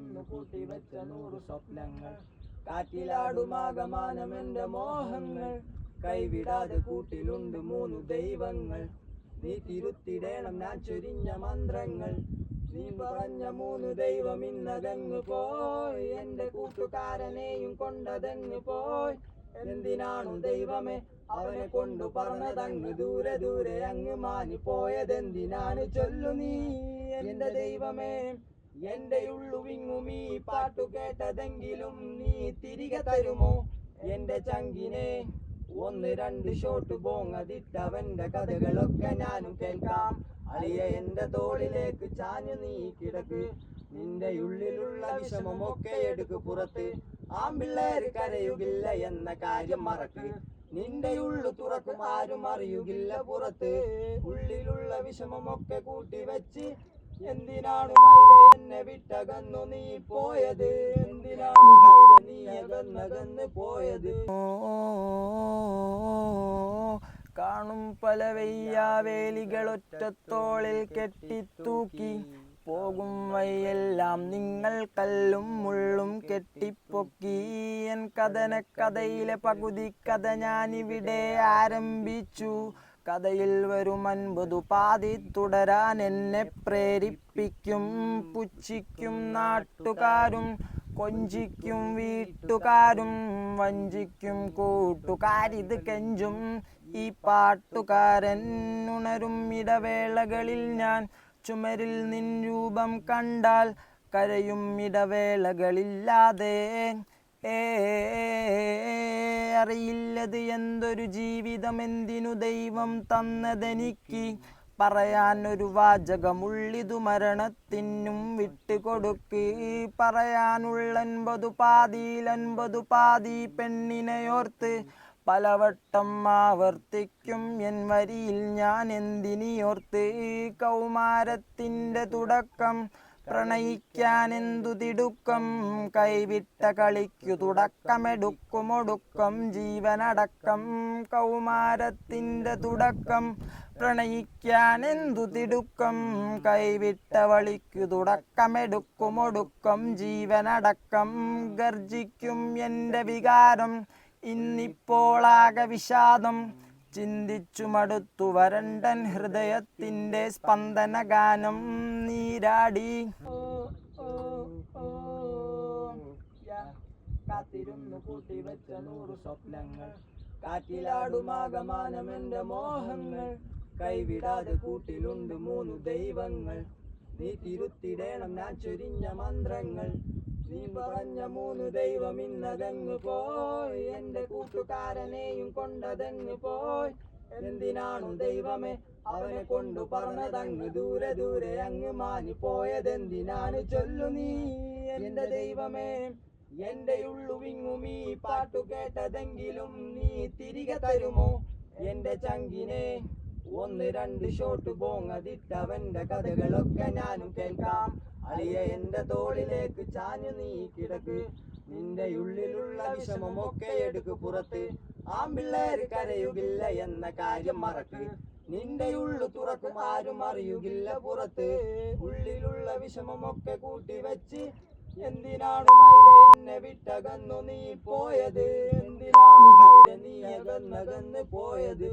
കാത്തിരുന്നു കൂട്ടി വെച്ച നൂറ് സ്വപ്നങ്ങൾ. കാറ്റിലാടുമാകമാനമെന്റെ മോഹങ്ങൾ. കൈവിടാതെ കൂട്ടിലുണ്ട് മൂന്ന് ദൈവങ്ങൾ. നീ തിരുത്തിടേണം ഞാൻ ചൊരിഞ്ഞ മന്ത്രങ്ങൾ. നീ പറഞ്ഞ മൂന്ന് ദൈവം ഇന്നതങ്ങ് പോയി? എന്റെ കൂട്ടുകാരനെയും കൊണ്ടതങ്ങ് പോയി? എന്തിനാണു ദൈവമേ അവനെ കൊണ്ടു പറഞ്ഞതങ്ങ് ദൂരെ ദൂരെ അങ്ങ് മാനി പോയതെന്തിനാണ് ചൊല്ലു നീ? എന്റെ ദൈവമേ എന്റെ ഉള്ളുവിങ്ങും ഈ പാട്ടു കേട്ടതെങ്കിലും നീ തിരികെ തരുമോ? എന്റെ ചങ്കിനെ ഒന്ന് രണ്ട് ഷോട്ട് പോങ്ങതിട്ടവന്റെ കഥകളൊക്കെ ഞാനും കേൾക്കാം. അളിയ എന്റെ തോളിലേക്ക് ചാഞ്ഞു നീ കിടക്ക്. നിന്റെ ഉള്ളിലുള്ള വിഷമമൊക്കെ എടുക്ക് പുറത്ത്. ആമ്പിള്ളേർ കരയുകില്ല എന്ന കാര്യം മറക്ക്. നിന്റെ ഉള്ളു തുറക്കും ആരും അറിയുകില്ല പുറത്ത്. ഉള്ളിലുള്ള വിഷമമൊക്കെ കൂട്ടി വെച്ച് എന്തിനാണ് മൈര എന്നെ വിട്ടകന്നു നീ പോയത്? എന്തിനാണ് മൈര നീ അകന്നകന്ന് പോയത്? കാണും പല വെയ്യാവേലികളൊറ്റത്തോളിൽ കെട്ടിത്തൂക്കി. പോകും വയ്യെല്ലാം നിങ്ങൾ കല്ലും മുള്ളും കെട്ടിപ്പൊക്കി. എൻ കഥന കഥയിലെ പകുതി കഥ ഞാനിവിടെ ആരംഭിച്ചു. കഥയിൽ വരും അൻപതു പാതി തുടരാൻ എന്നെ പ്രേരിപ്പിക്കും. പുച്ഛിക്കും നാട്ടുകാരും കൊഞ്ചിക്കും വീട്ടുകാരും വഞ്ചിക്കും കൂട്ടുകാരിത് കെഞ്ചും ഈ പാട്ടുകാരൻ. ഉണരും ഇടവേളകളിൽ ഞാൻ ചുമരിൽ നിൻ രൂപം കണ്ടാൽ കരയും ഇടവേളകളില്ലാതെ. അറിയില്ലത് എന്തൊരു ജീവിതം എന്തിനു ദൈവം തന്നതെനിക്ക്? പറയാൻ ഒരു വാചകമുള്ളിതു മരണത്തിനും വിട്ടുകൊടുക്ക്. പറയാനുള്ളൻപതു പാതിയിലൻപതു പാതി പെണ്ണിനെയോർത്ത് പലവട്ടം ആവർത്തിക്കും. എൻ വരിയിൽ ഞാൻ എന്തിനിയോർത്ത്? കൗമാരത്തിന്റെ തുടക്കം പ്രണയിക്കാൻ എന്തു തിടുക്കം? കൈവിട്ട കളിക്കു തുടക്കമെടുക്കുമൊടുക്കം. ജീവനടക്കം കൗമാരത്തിന്റെ തുടക്കം. പ്രണയിക്കാനെന്തു തിടുക്കം? കൈവിട്ട വളിക്കു തുടക്കമെടുക്കുമൊടുക്കം. ജീവനടക്കം ഗർജിക്കും എന്റെ വികാരം. ഇന്നിപ്പോളാകെ വിഷാദം. ചിന്തിച്ചു വരണ്ടൻ ഹൃദയത്തിന്റെ സ്പന്ദന ഗാനം നീരാടി കാത്തിരുന്നു കൂട്ടി വെച്ച നൂറ് സ്വപ്നങ്ങൾ. കാറ്റിലാടുമാകമാനം എന്റെ മോഹങ്ങൾ. കൈവിടാതെ കൂട്ടിലുണ്ട് മൂന്ന് ദൈവങ്ങൾ. നീ തിരുത്തിടേണം ഞാൻ ചൊരിഞ്ഞ മന്ത്രങ്ങൾ. നീ പറഞ്ഞ മൂന്ന് ദൈവം ഇന്നതങ്ങ് പോയി? എന്റെ കൂട്ടുകാരനെയും കൊണ്ടതങ്ങ് പോയി? എന്തിനാണു ദൈവമേ അവനെ കൊണ്ടു പറഞ്ഞതങ്ങ് ദൂരെ ദൂരെ അങ്ങ് മാനി പോയതെന്തിനാണ് ചൊല്ലു നീ? എന്റെ ദൈവമേ എന്റെ ഉള്ളുവിങ്ങും ഈ പാട്ടു കേട്ടതെങ്കിലും നീ തിരികെ തരുമോ? എന്റെ ചങ്കിനെ ഒന്ന് രണ്ട് ഷോട്ട് പോങ്ങതിട്ടവന്റെ കഥകളൊക്കെ ഞാനും കേൾക്കാം. അളിയ എന്റെ തോളിലേക്ക് ചാഞ്ഞു നീ കിടക്ക്. നിന്റെ ഉള്ളിലുള്ള വിഷമമൊക്കെ എടുക്ക് പുറത്ത്. ആമ്പിള്ളേര് കരയുകില്ല എന്ന കാര്യം മറക്ക്. നിന്റെ ഉള്ളു തുറക്കും ആരും അറിയുകില്ല പുറത്ത്. ഉള്ളിലുള്ള വിഷമമൊക്കെ കൂട്ടി വെച്ച് എന്തിനാണ് എന്നെ വിട്ടകന്നു നീ പോയത്? എന്തിനാണ് നീ അകന്നകന്ന് പോയത്?